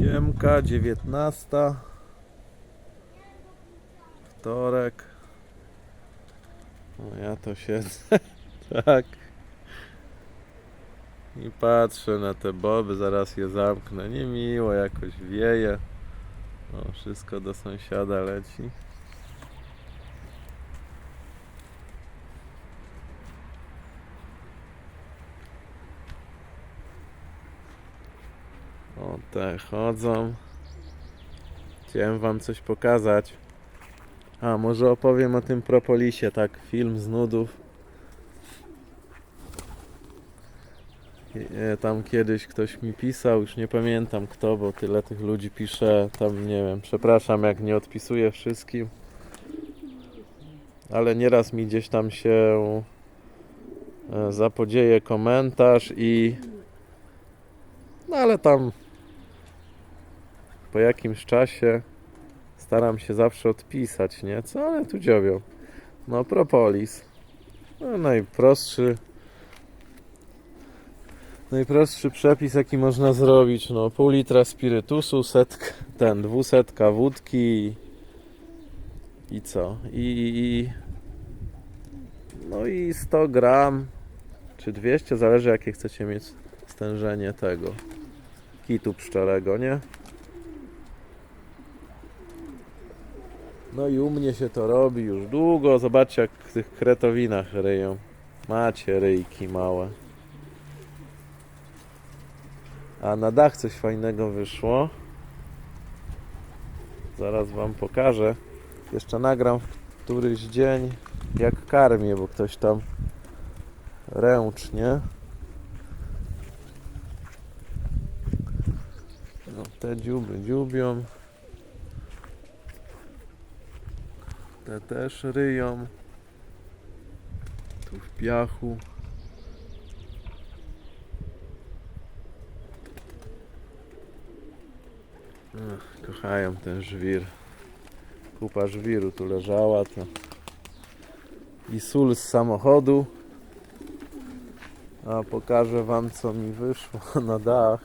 Siemka, 19. Wtorek. No ja to siedzę. tak. I patrzę na te boby, zaraz je zamknę. Niemiło jakoś wieje. O, wszystko do sąsiada leci. O, te chodzą. Chciałem wam coś pokazać. A, może opowiem o tym propolisie, tak, film z nudów. E, Tam kiedyś ktoś mi pisał, już nie pamiętam kto, bo tyle tych ludzi pisze, tam nie wiem, przepraszam jak nie odpisuję wszystkim. Ale nieraz mi gdzieś tam się e, zapodzieje komentarz i no ale tam po jakimś czasie staram się zawsze odpisać, nie? Co one tu dziobią? No, propolis. No, najprostszy najprostszy przepis, jaki można zrobić. No, pół litra spirytusu, setka, ten, dwusetka wódki i, co? I, i no i 100 gram czy 200, zależy jakie chcecie mieć stężenie tego kitu pszczelego, nie? No i u mnie się to robi już długo. Zobaczcie jak w tych kretowinach ryją. Macie ryjki małe. A na dach coś fajnego wyszło. Zaraz wam pokażę. Jeszcze nagram w któryś dzień jak karmię, bo ktoś tam ręcznie. No, te dziuby dziubią. Te też ryją. Tu w piachu. Ach, kochają ten żwir. Kupa żwiru tu leżała. To. I sól z samochodu. A pokażę wam co mi wyszło na dach.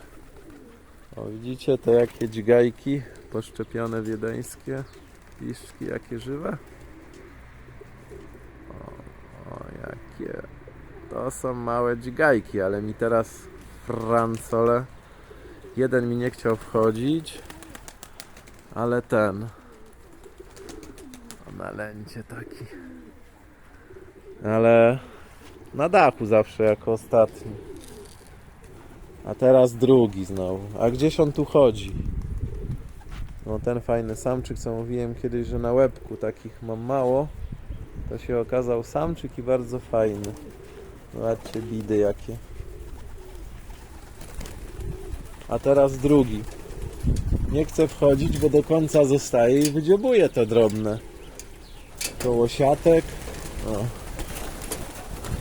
O widzicie te jakie dźgajki poszczepione wiedeńskie. Piszczki jakie żywe. O, o jakie. To są małe dźgajki, ale mi teraz francole. Jeden mi nie chciał wchodzić, ale ten. Na lęcie taki. Ale na dachu zawsze jako ostatni. A teraz drugi znowu. A gdzieś on tu chodzi? No ten fajny samczyk, co mówiłem kiedyś, że na łebku takich mam mało, to się okazał samczyk i bardzo fajny. Zobaczcie bidy jakie. A teraz drugi. Nie chcę wchodzić, bo do końca zostaje i wydziobuje te drobne. Koło siatek. O.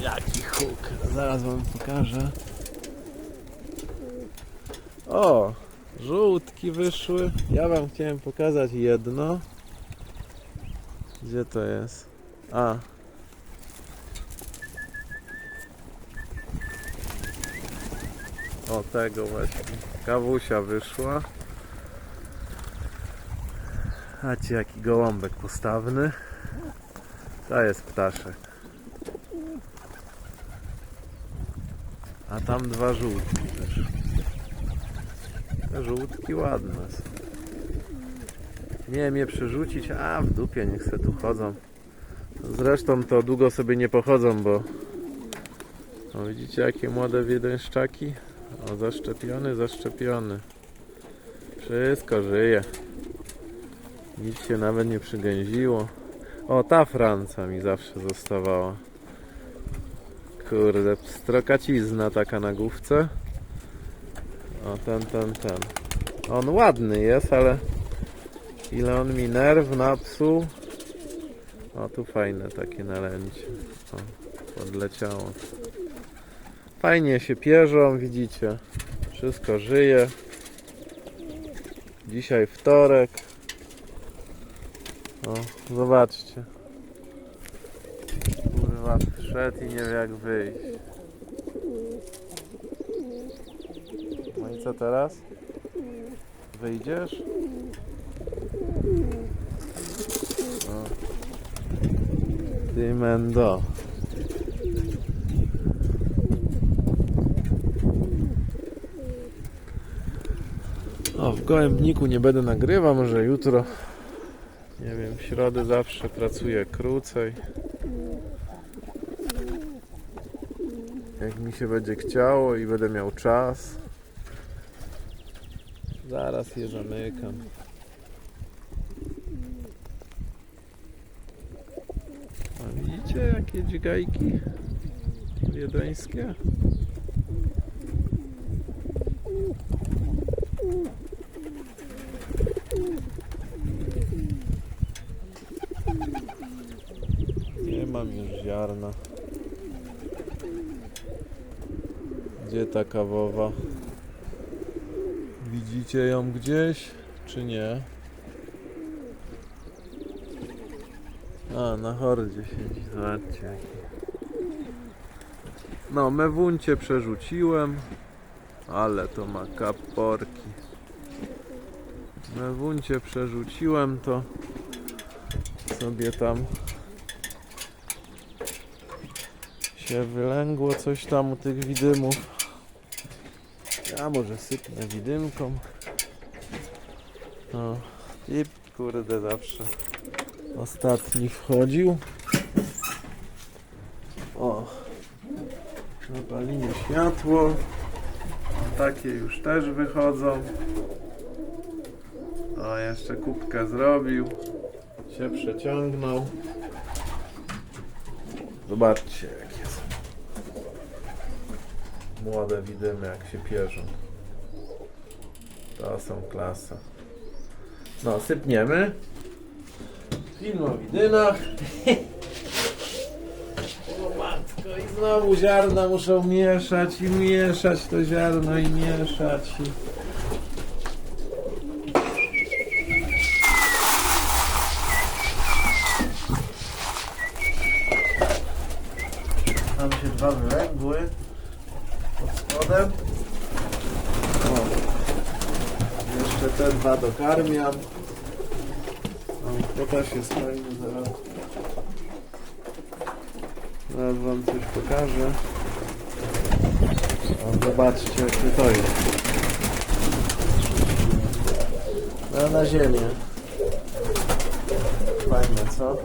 Jaki huk. Zaraz wam pokażę. O! Żółtki wyszły. Ja wam chciałem pokazać jedno. Gdzie to jest? A. O tego właśnie. Kawusia wyszła. A ci jaki gołąbek postawny. To jest ptaszek. A tam dwa żółtki wyszły. Te żółtki ładne są. Nie wiem je przerzucić, a w dupie niech se tu chodzą. Zresztą to długo sobie nie pochodzą, bo o, widzicie jakie młode wiedeńszczaki? O, zaszczepiony, zaszczepiony. Wszystko żyje. Nic się nawet nie przygęziło. O, ta Franca mi zawsze zostawała. Kurde, strokacizna taka na główce. O, ten, ten, ten. On ładny jest, ale ile on mi nerw napsuł. O, tu fajne takie nalęcie. O, podleciało. Fajnie się pierzą, widzicie. Wszystko żyje. Dzisiaj wtorek. O, zobaczcie. Kurwa, wszedł i nie wie jak wyjść. No i co teraz? wejdziesz? O. Ty mendo. O, w gołębniku nie będę nagrywał, może jutro. Nie wiem, w środę zawsze pracuję krócej. Jak mi się będzie chciało i będę miał czas. Zaraz je zamykam. A widzicie jakie dźgajki wiedeńskie? Już ziarna. Gdzie ta kawowa? Widzicie ją gdzieś, czy nie? A, na hordzie siedzi, zobaczcie. No, mewuncie przerzuciłem, ale to ma kaporki. Mewuncie przerzuciłem, to sobie tam się wylęgło coś tam u tych widymów. Ja może sypnę widymką. No, i kurde zawsze ostatni wchodził. O, zapalimy światło. Takie już też wychodzą. O, jeszcze kubkę zrobił. Się przeciągnął. Zobaczcie. Młode widymy jak się pierzą. To są klasa. No, sypniemy. Film o widynach. O matko, i znowu ziarna muszą mieszać i mieszać to ziarno i mieszać. I... Tam się dwa wyległy pod spodem. O. Dwa dokarmiam. To też jest fajne zaraz. Zaraz wam coś pokażę. O, zobaczcie jakie to jest. No na ziemię. Fajne, co?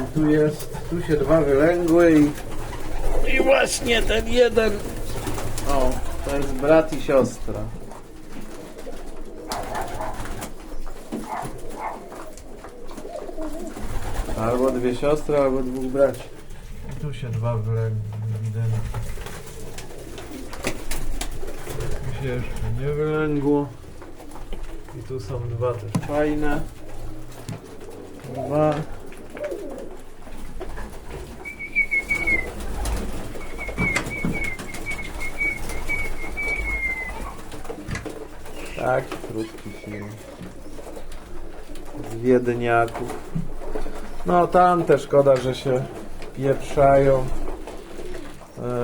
I tu jest, tu się dwa wylęgły i... I właśnie ten jeden... To jest brat i siostra. Albo dwie siostry, albo dwóch braci. I tu się dwa wylęgły, ewidentnie. Tu się jeszcze nie wylęgło. I tu są dwa też fajne. Dwa. Tak, krótki film. Z Wiedniaków. No tam też szkoda, że się pieprzają.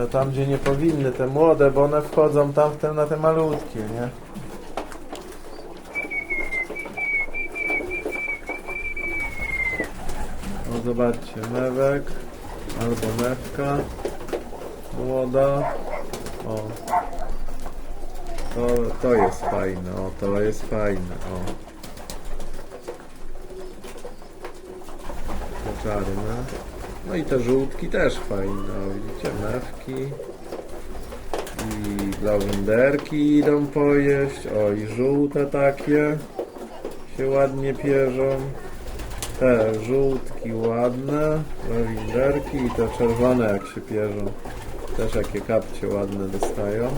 E, Tam gdzie nie powinny, te młode, bo one wchodzą tam w te, na te malutkie, nie? O zobaczcie, mewek albo mewka młoda. O, to, to jest fajne, o to jest fajne, o. Te czarne. No i te żółtki też fajne, o widzicie, mewki. I lawinderki idą pojeść, o i żółte takie się ładnie pierzą. Te żółtki ładne, lawinderki i te czerwone jak się pierzą. Też jakie kapcie ładne dostają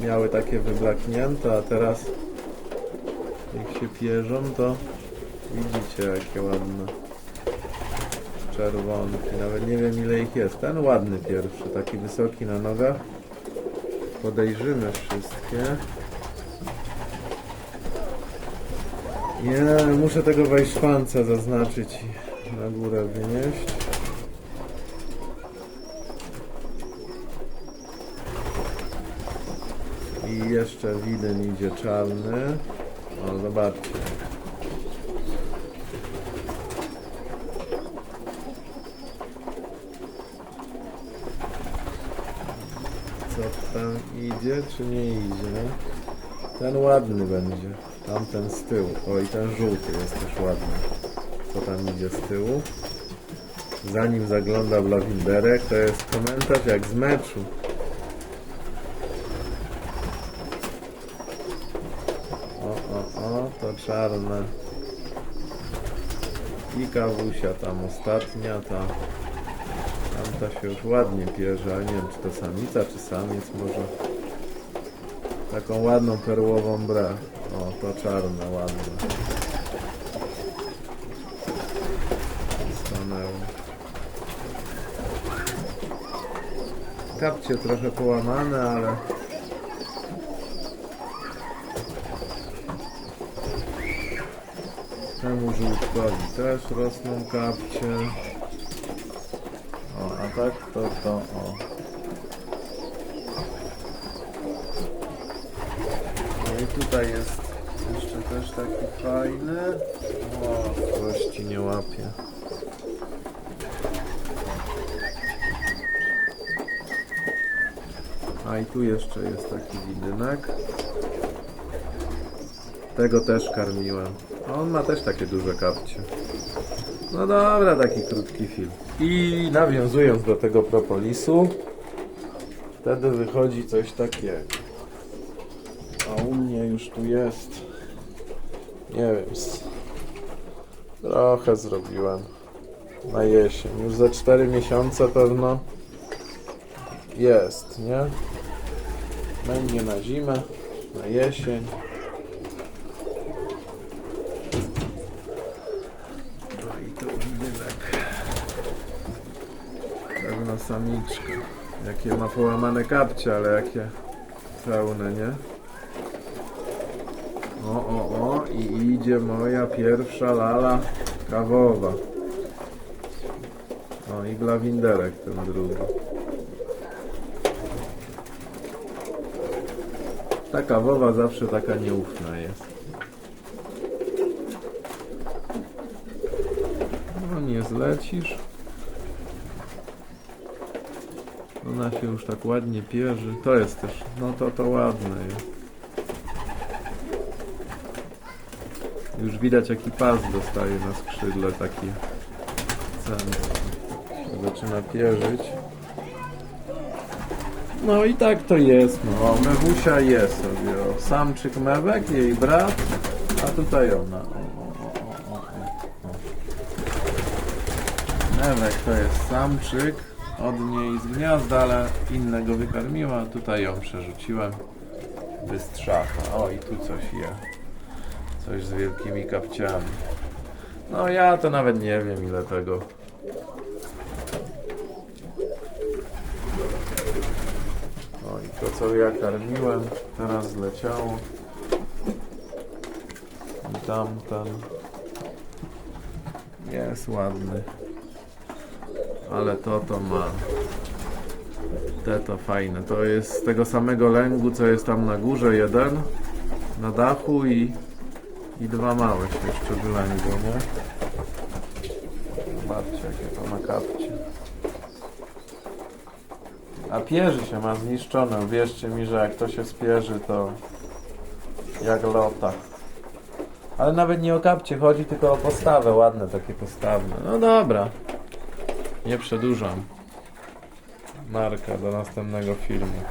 miały takie wyblaknięte, a teraz jak się pierzą, to widzicie jakie ładne czerwonki. Nawet nie wiem ile ich jest. Ten ładny pierwszy, taki wysoki na nogach. Podejrzymy wszystkie. Nie, muszę tego wejszwanca zaznaczyć i na górę wynieść. Jeszcze widyn idzie czarny. O, zobaczcie. Co tam idzie, czy nie idzie? Ten ładny będzie. Tamten z tyłu. O i ten żółty jest też ładny. Co tam idzie z tyłu? Zanim zagląda w lawinderek, to jest komentarz jak z meczu. O, o, o, to czarne. I kawusia tam ostatnia, ta. Tamta się już ładnie pierze, ale nie wiem czy to samica, czy samiec może. Taką ładną perłową brę. O, to czarne, ładne. Stanęło. Kapcie trochę połamane, ale temu żółtkowi też rosną kapcie. O, a tak to to o. No i tutaj jest jeszcze też taki fajny. O, kości nie łapie. A i tu jeszcze jest taki widynek. Tego też karmiłem. A On ma też takie duże kapcie. No dobra, taki krótki film. I nawiązując do tego propolisu, wtedy wychodzi coś takiego. A u mnie już tu jest. Nie wiem. Trochę zrobiłem na jesień. Już za 4 miesiące pewno jest, nie? Będzie na zimę, na jesień. No i to widynek. Pewna samiczka. Jakie ma połamane kapcie, ale jakie pełne, nie? O, o, o i idzie moja pierwsza lala kawowa. O i glawinderek ten drugi. Ta kawowa zawsze taka nieufna jest. No nie zlecisz. Ona się już tak ładnie pierzy. To jest też, no to to ładne jest. Już widać jaki pas dostaje na skrzydle taki cen. Zaczyna pierzyć. No i tak to jest, no. O, Mewusia jest sobie, o. Samczyk Mewek, jej brat, a tutaj ona. O, o, o, o, o. Mewek to jest samczyk, od niej z gniazda, ale innego wykarmiła, tutaj ją przerzuciłem. Bystrzacha. O, i tu coś je. Coś z wielkimi kapciami. No ja to nawet nie wiem ile tego. O i to co ja karmiłem, teraz zleciało. I tamten. Jest ładny. Ale to to ma. Te to fajne. To jest z tego samego lęgu, co jest tam na górze jeden. Na dachu i, i dwa małe się jeszcze wylęgło, nie? Zobaczcie jakie to ma kapcie. A pierzy się ma zniszczone. Wierzcie mi, że jak to się spierzy, to jak lota. Ale nawet nie o kapcie chodzi, tylko o postawę. Ładne takie postawne. No dobra. Nie przedłużam. Marka do następnego filmu.